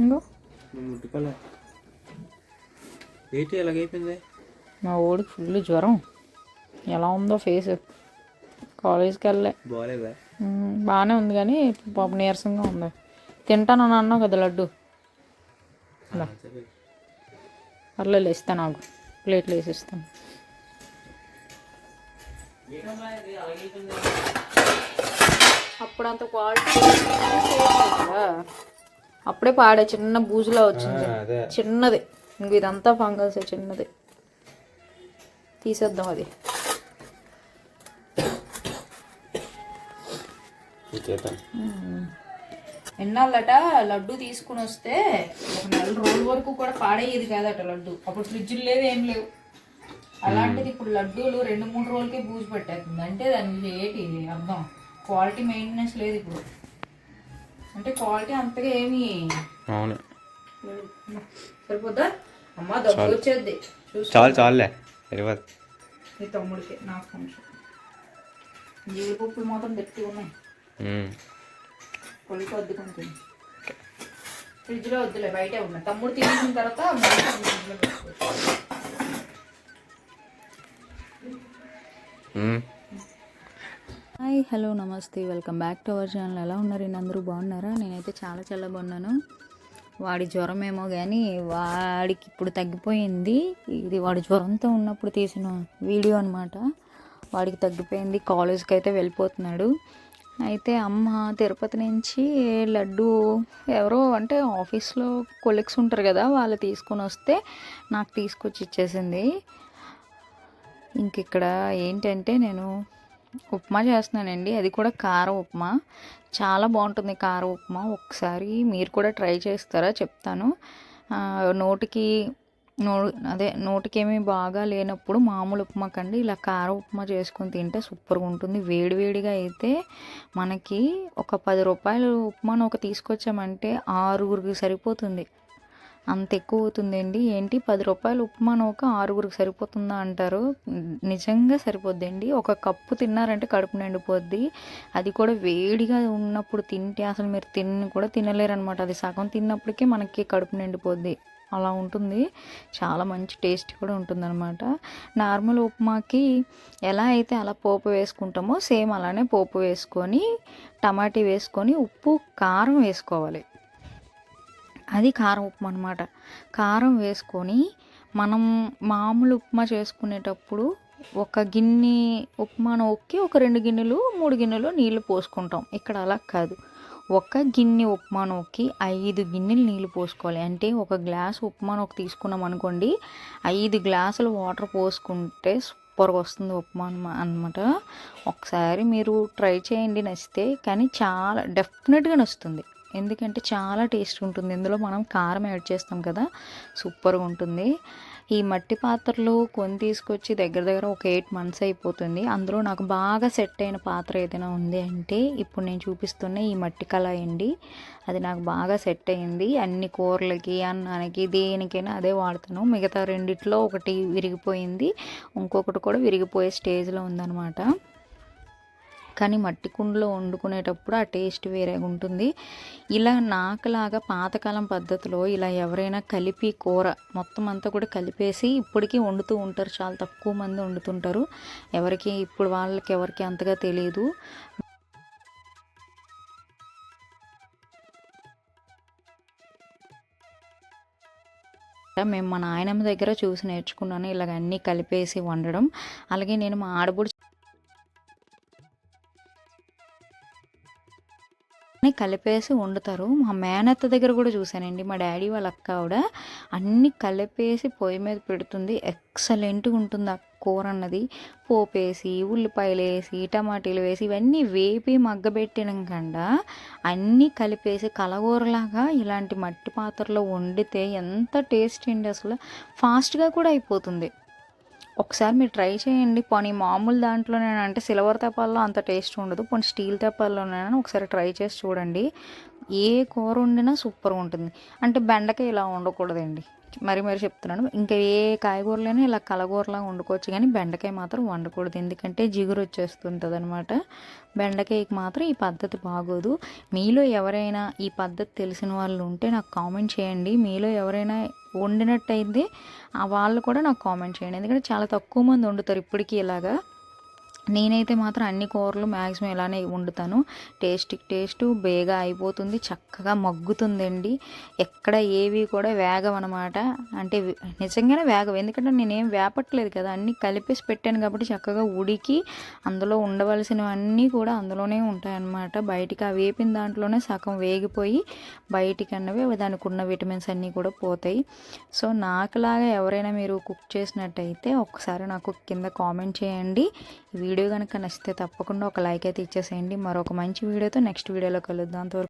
ఇంకో? ఏంటి ఎలాగైపోయింది మా ఓడికి ఫుల్ జ్వరం. ఎలా ఉందో ఫేస్. కాలేజ్కి వెళ్ళే బాగాలేదా బాగానే ఉంది కానీ పాప నీరసంగా ఉంది. తింటాను అని అన్నావు కదా లడ్డు. పర్లేదు ఇస్తాను నాకు. ప్లేట్లు వేసి ఇస్తాను అప్పుడు అంత క్వాలిటీ అప్పుడే పాడే చిన్న బూజులా వచ్చింది. చిన్నది. ఇంక ఇదంతా ఫంగల్స్ చిన్నది. తీసేద్దాం అది. ఎన్నాళ్ళట లడ్డు తీసుకుని వస్తే ఒక నెల రోజుల వరకు కూడా పాడేది కాదట లడ్డు. అప్పుడు ఫ్రిడ్జ్లు లేవు ఏం లేవు. అలాంటిది ఇప్పుడు లడ్డూలు రెండు మూడు రోజులకే బూజు పెట్టేస్తుంది. అంటే దానికి ఏంటి? అర్థం క్వాలిటీ మెయింటెనెన్స్ లేదు ఇప్పుడు. అంటే క్వాలిటీ అంతగా ఏమి అవును. సరిపోద్దా? అమ్మ దగ్గు వచ్చేది చాలు చాలులే. మీ తమ్ముడికి నాకు కొంచెం. జీడిపప్పులు మాత్రం గట్టిగా ఉన్నాయి. పొలికి వద్దుకుంటుంది ఫ్రిడ్జ్లో వద్దులే బయటే ఉన్నాయి తమ్ముడు తినేసిన తర్వాత ఫ్రిడ్జ్లో. హాయ్ హలో నమస్తే. Welcome back to our channel. ఎలా ఉన్నారు? నేను అందరూ బాగున్నారా? నేనైతే చాలా చాలా బాగున్నాను వాడి జ్వరం ఏమో కానీ వాడికి ఇప్పుడు తగ్గిపోయింది. ఇది వాడి జ్వరంతో ఉన్నప్పుడు తీసిన వీడియో అనమాట వాడికి తగ్గిపోయింది. కాలేజ్కి అయితే వెళ్ళిపోతున్నాడు. అయితే అమ్మ తిరుపతి నుంచి లడ్డు ఎవరో అంటే ఆఫీస్లో కొలీగ్స్ ఉంటారు కదా వాళ్ళు తీసుకొని వస్తే నాకు తీసుకొచ్చి ఇచ్చేసింది. ఇంక ఇక్కడ ఏంటంటే నేను ఉప్మా చేస్తున్నానండి. అది కూడా కార ఉప్మా. చాలా బాగుంటుంది కార ఉప్మా. ఒకసారి మీరు కూడా ట్రై చేస్తారా? చెప్తాను. నోటికి నో అదే నోటికేమీ బాగా లేనప్పుడు మామూలు ఉప్మా కండి ఇలా కార ఉప్మా చేసుకొని తింటే సూపర్గా ఉంటుంది. వేడివేడిగా అయితే మనకి ఒక పది రూపాయలు ఉప్మాను ఒక తీసుకొచ్చామంటే ఆరుగురికి సరిపోతుంది. అంత ఎక్కువ అవుతుందండి ఏంటి? పది రూపాయలు ఉప్మా నూక ఆరుగురికి సరిపోతుందా అంటారు. నిజంగా సరిపోద్దండి. ఒక కప్పు తిన్నారంటే కడుపు నిండిపోద్ది. అది కూడా వేడిగా ఉన్నప్పుడు తింటే అసలు మీరు తిని కూడా తినలేరు అనమాట అది సగం తిన్నప్పటికే మనకి కడుపు నిండిపోద్ది. అలా ఉంటుంది. చాలా మంచి టేస్ట్ కూడా ఉంటుందన్నమాట నార్మల్ ఉప్మాకి ఎలా అయితే అలా పోపు వేసుకుంటామో సేమ్ అలానే పోపు వేసుకొని టమాటీ వేసుకొని ఉప్పు కారం వేసుకోవాలి. అది కారం ఉప్మా అనమాట కారం వేసుకొని మనం మామూలు ఉప్మా చేసుకునేటప్పుడు ఒక గిన్నె ఉప్మాను ఒక్కి ఒక రెండు గిన్నెలు మూడు గిన్నెలు నీళ్ళు పోసుకుంటాం. ఇక్కడ అలా కాదు. ఒక గిన్నె ఉప్మా నొక్కి ఐదు గిన్నెలు నీళ్ళు పోసుకోవాలి. అంటే ఒక గ్లాస్ ఉప్మా నొక్కి తీసుకున్నాం అనుకోండి ఐదు గ్లాసులు వాటర్ పోసుకుంటే సూపర్గా వస్తుంది ఉప్మా అనమాట ఒకసారి మీరు ట్రై చేయండి నచ్చితే. కానీ చాలా డెఫినెట్గా నచ్చుతుంది. ఎందుకంటే చాలా టేస్ట్ ఉంటుంది. ఇందులో మనం కారం యాడ్ చేస్తాం కదా సూపర్గా ఉంటుంది. ఈ మట్టి పాత్రలు కొని తీసుకొచ్చి దగ్గర దగ్గర ఒక ఎయిట్ మంత్స్ అయిపోతుంది. అందులో నాకు బాగా సెట్ అయిన పాత్ర ఏదైనా ఉంది అంటే ఇప్పుడు నేను చూపిస్తున్న ఈ మట్టి కళాయి అండి. అది నాకు బాగా సెట్ అయింది. అన్ని కూరలకి అన్నానికి దేనికైనా అదే వాడుతాను. మిగతా రెండిట్లో ఒకటి విరిగిపోయింది. ఇంకొకటి కూడా విరిగిపోయే స్టేజ్లో ఉందన్నమాట. కానీ మట్టి కుండలో వండుకునేటప్పుడు ఆ టేస్ట్ వేరేగా ఉంటుంది. ఇలా నాకులాగా పాతకాలం పద్ధతిలో ఇలా ఎవరైనా కలిపి కూర మొత్తం అంతా కూడా కలిపేసి ఇప్పటికీ వండుతూ ఉంటారు. చాలా తక్కువ మంది వండుతుంటారు. ఎవరికి ఇప్పుడు వాళ్ళకి ఎవరికి అంతగా తెలియదు మేము మా నాయనమ్మ దగ్గర చూసి నేర్చుకున్నాను. ఇలాగ అన్నీ కలిపేసి వండడం. అలాగే నేను మా ఆడబుడు కలిపేసి వండుతారు. మా మేనత్త దగ్గర కూడా చూశానండి. మా డాడీ వాళ్ళ అక్క ఆవిడ అన్నీ కలిపేసి పొయ్యి మీద పెడుతుంది. ఎక్సలెంట్గా ఉంటుంది ఆ కూర అన్నది. పోపేసి ఉల్లిపాయలు వేసి టమాటీలు వేసి ఇవన్నీ వేపి మగ్గబెట్టిన కన్నా అన్నీ కలిపేసి కలగూరలాగా ఇలాంటి మట్టి పాత్రలో వండితే ఎంత టేస్ట్ అండి అసలు. ఫాస్ట్గా కూడా అయిపోతుంది. ఒకసారి మీరు ట్రై చేయండి. పోనీ మామూలు దాంట్లోనే అంటే సిల్వర్ తెప్పాల్లో అంత టేస్ట్ ఉండదు. పోనీ స్టీల్ తెప్పాల్లోనైనా ఒకసారి ట్రై చేసి చూడండి. ఏ కూర వండినా సూపర్గా ఉంటుంది. అంటే బెండకాయ ఇలా ఉండకూడదండి మరి మరి చెప్తున్నాను. ఇంకా ఏ కాయగూరలైనా ఇలా కలగూరలా వండుకోవచ్చు. కానీ బెండకాయ మాత్రం వండకూడదు. ఎందుకంటే జిగురు వచ్చేస్తుంటుంది అనమాట బెండకాయకి మాత్రం ఈ పద్ధతి బాగోదు. మీలో ఎవరైనా ఈ పద్ధతి తెలిసిన వాళ్ళు ఉంటే నాకు కామెంట్ చేయండి. మీలో ఎవరైనా వండినట్టయితే ఆ వాళ్ళు కూడా నాకు కామెంట్ చేయండి. ఎందుకంటే చాలా తక్కువ మంది వండుతారు ఇప్పటికీ ఇలాగా. నేనైతే మాత్రం అన్ని కూరలు మ్యాక్సిమం ఇలానే వండుతాను. టేస్ట్కి టేస్ట్ బేగా అయిపోతుంది చక్కగా మగ్గుతుందండి. ఎక్కడ ఏవి కూడా వేగం అనమాట అంటే నిజంగానే వేగం ఎందుకంటే నేనేం వేపట్లేదు కదా అన్నీ కలిపేసి పెట్టాను కాబట్టి చక్కగా ఉడికి అందులో ఉండవలసినవన్నీ కూడా అందులోనే ఉంటాయన్నమాట. బయటికి ఆ వేపిన దాంట్లోనే సగం వేగిపోయి బయటికి అన్నవి దానికి ఉన్న విటమిన్స్ అన్నీ కూడా పోతాయి. సో నాకులాగా ఎవరైనా మీరు కుక్ చేసినట్టయితే ఒకసారి నాకు కింద కామెంట్ చేయండి. ఈ వీడియో కనుక నచ్చితే తప్పకుండా ఒక లైక్ అయితే ఇచ్చేసేయండి. మరొక మంచి వీడియోతో నెక్స్ట్ వీడియోలో కలుద్దాం. అంతవరకు